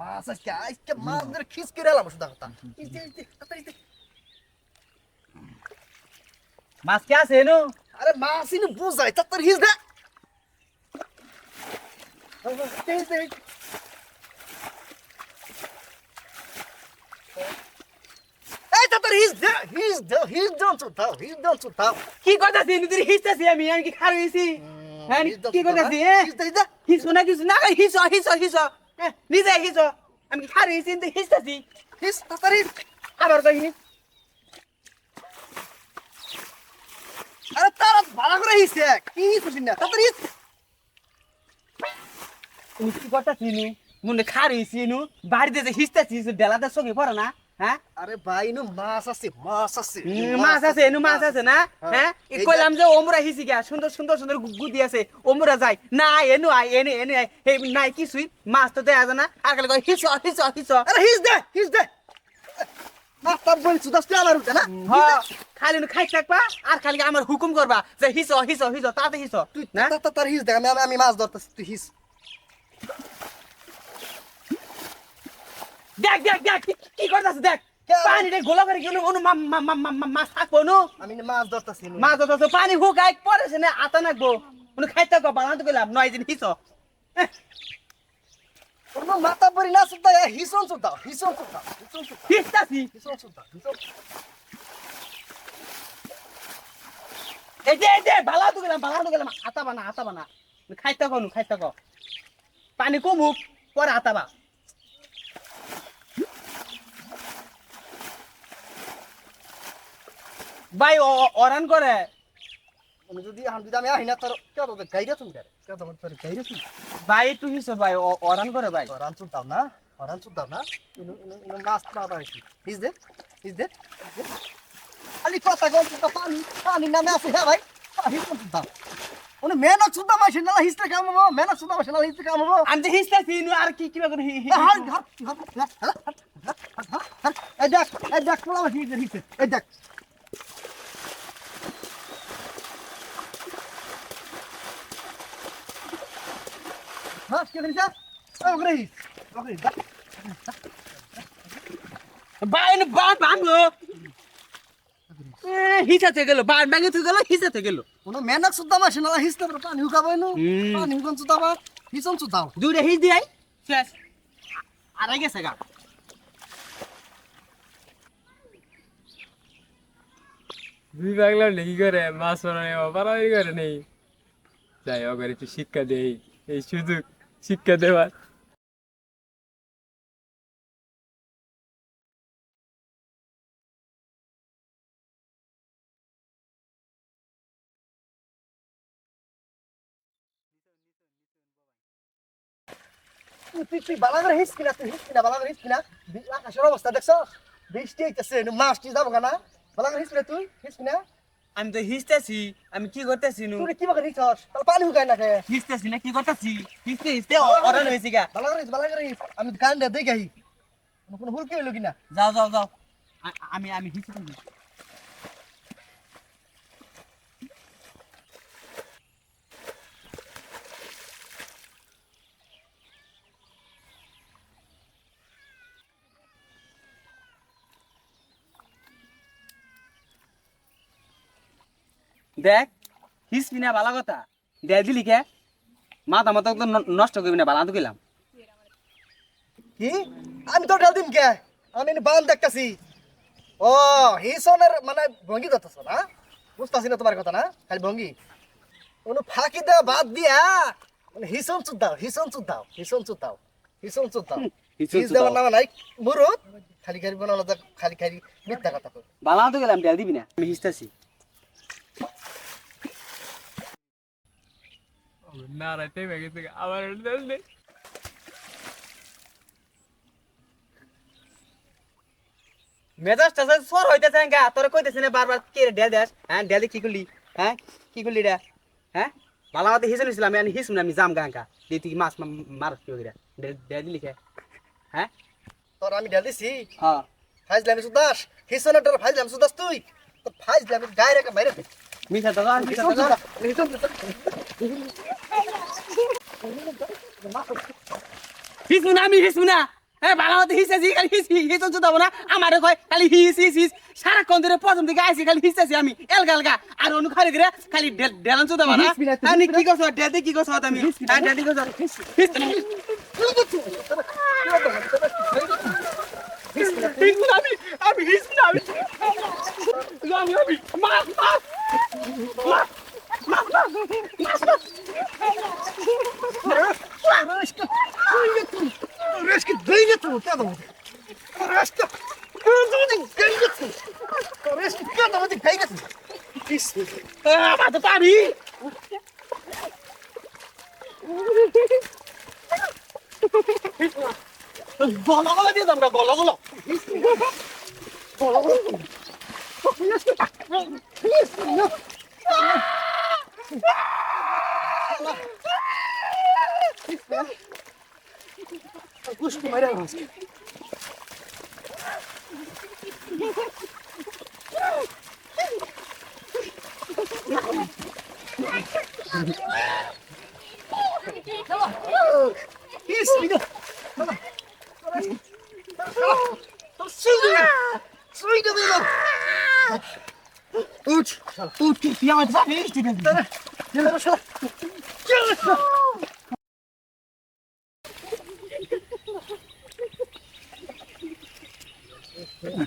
মাছ আজকে আজকে মাছ ধরে খিস করে এলাম শুধু। মাছ কে আছে এনো আরে মাছ ইনু বুঝাই তাড়াতাড়ি হিস দে হিস দে এই তাড়াতাড়ি হিস দে হিস দন চুতাও হিস দন চুতাও কি করতেছি? নিজের হিসতেছি আমি আমি কি খার হইছি? হ্যাঁ কি করতেছি হ্যাঁ? হিস হিস না কিছু না হিস হিস হিস। নিজে হিস। আমি কি খার কিন্তু হিসতেছি হিস তাড়াতাড়ি। আবার হিস আরে তারা ভালো করে হিসে। কি হিস না? তাড়াতাড়ি তুমি কি করতেছি মনে খার হইছি বাড়িতে যে হিসতেছি ডেলাতে সঙ্গে পড়ে না? হ্যাঁ? আরে ভাই ইনু মাছ আছে মাছ আছে। মাছ আছে এনু মাছ আছে না? হ্যাঁ। হ্যাঁ? ই কইলাম যে ওমরা হিসি গা সুন্দর সুন্দর সুন্দর গুদি আছে ওমরা যাই না এনু আই এনে এনে হে নাই কিছুই মাছ তো দেয়া না। আর খালি কয় হিস হিস হিস। আরে হিস দে হিস দে। না তার বলি সুদাস তুই আমার উঠে না? হ্যাঁ খালি নু খাই থাকবা আর খালি আমার হুকুম করবা যে হিস হিস হিস তাতে হিস। তুই না? তা- তা- তার হিস দে আমি আমি- আমি মাছ ধরতেছি তুই হিস। দেখ দেখ দেখ কি- করতাছ দেখ। কে? পানি রে গোলা করে গেল অনু মা- মা- মা- মা- মা- মাছ থাকব নু আমি মাছ ধরতেছি মাছ তো পানি হুকাই পড়েছে না আতা নাকবো। অনু খাই থাকব বানাতে গেলাম নয় দিন হিস কোনো মাথা পরি না সুদা হিসন সুদা হিসন সুদা হিসন সুদা হিসতাছি। হিসন সুদা হিসন এই যে এই যে বালা তো গেলাম বালা তো গেলাম আতা বানা আতা বানা। খাইতে কনু খাইতে পানি কমুক পরে আতা বা ভাই অরান করে আমি যদি আমি যদি আমি আহি না তোর কে তো গাইরা তুমি কে কে তো তোর গাইরা তুমি ভাই একটু হিস ভাই অরান করে ভাই রান সুদা না রান সুদা না ইনু ইনু ইনু মাছ না বাড়ি হিস দে হিস দে। আলি কথা কোন তো পানি পানি নামে আছে হ্যাঁ ভাই হিসন সুদা ওনে মেহনত সুদা মাসে হিসতে কাম হব মেহনত মাসে হিসতে কাম হব আমি হিসতেছি আর কি কিবা করে এই দেখ এই দেখ পোলা এই দেখ হ্যাঁ কে দিছা ওগরে হিস ওগরে দেখ ভাই নু বান ভাঙলো হিসাতে গেল বান ভাঙে তুই গেল হিসাতে গেল। কোনো মেহনত সুদা মাসে না হিসতে পারে পানি হুকাবো নু। পানি হুকান সুদা বা হিসন সুদাও দুইটা হিস দিয়াই শেষ। আর গেছে গা। দুই বাংলা নেই করে মাছ বানানি বাড়াবাড়ি করে নেই। যাই হোক একটু শিক্ষা দেই এই সুযোগ। শিক্ষা দেওয়ার। তুই তুই বালা করে হিস কিনা, তুই হিস কিনা, বালা করে হিস কিনা? আকাশের অবস্থা দেখছ? বৃষ্টি হইতেছে, মাছটি যাব না? বালা করে হিস কিনা তুই? হিস কিনা? আমি তো হিসতেছি আমি কি করতেছি নু তুই কি বাকি হিসস তাহলে পানি হুকাই না কে হিসতেছি না কি করতেছি? হিসতে হিসতে অরান হইছি গা। ভালো করে ভালো করে আমি কান দে দেখে আহি কোনো হুলকে হইল কিনা? যাও যাও যাও। আমি আমি হিসতে দেখ হিসবি না বালা কথা। দেখ দিলি কে? মাথা মাথা তো ন- নষ্ট করবি না বালা তো গেলাম। কি? আমি তো ঢাল দিম কে? আমি বান দেখতাছি। ও হিসনের মানে ভঙ্গি ধরতেছ না? বুঝতাছি না তোমার কথা না? খালি ভঙ্গি। অনু ফাঁকি দেওয়া বাদ দিয়া মানে হিসন চুদ দাও হিসন চুদ দাও হিসন চুদ দাও হিসন চুদ দাও। হিস দেওয়ার দাও। নামে নাই মুরুত খালি খালি বানানো খালি খালি মিথ্যা কথা বালা তো গেলাম দেখ দিবি না। আমি হিসতেছি। না রাইতে গেছে আবার মেজাজ টাজাজ সর হইতেছে গা তোরে কইতেছে না বারবার কে রে ডেল দেস? হ্যাঁ ডেল কি করলি? হ্যাঁ কি করলি রে? হ্যাঁ? বালা মাতে হিসে নিছিলাম আমি হিসুন আমি জাম গা গা। দিয়ে তুই মাছ মা- মারস কি করে ডেল দিলি কে? হ্যাঁ? তোর আমি ঢেল দিছি? হ্যাঁ। ফাইজলামি সুদাস? হিসনের তোর ফাইজলামি সুদাস তুই? তো ফাইজলামি গায়ে রেখে বাইরে মিঠা তো গান মিঠা তো গান হিসু না আমি হিসু না হ্যাঁ ভালো মতো হিসেছি খালি হিস হিস তো না আমার কয় খালি হিস হিস হিস। সারাক্ষণ ধরে প্রথম থেকে আইসি খালি হিসেছি আমি। এলগা এলগা। আর অনু খালি করে খালি ডেলান চুদা না আমি কি করছ ডেতে কি করছ হ্যাঁ ডেতে করছ হিস হিস না আমি আমি হিস না আমি আমি আমি মার মার Решки, дай это вот это вот. Решки, дай это. Решки, это вот дай это. Пиздец. আমার তো পারি গলা গলা দিয়ে Kuş numara bas. Tamam. Bismillah. Tamam. Tamam. Suydu. Suydu böyle. Uç. Uç. Ya hadi sen ne işledin? Gel. Gel. Gel. Yeah.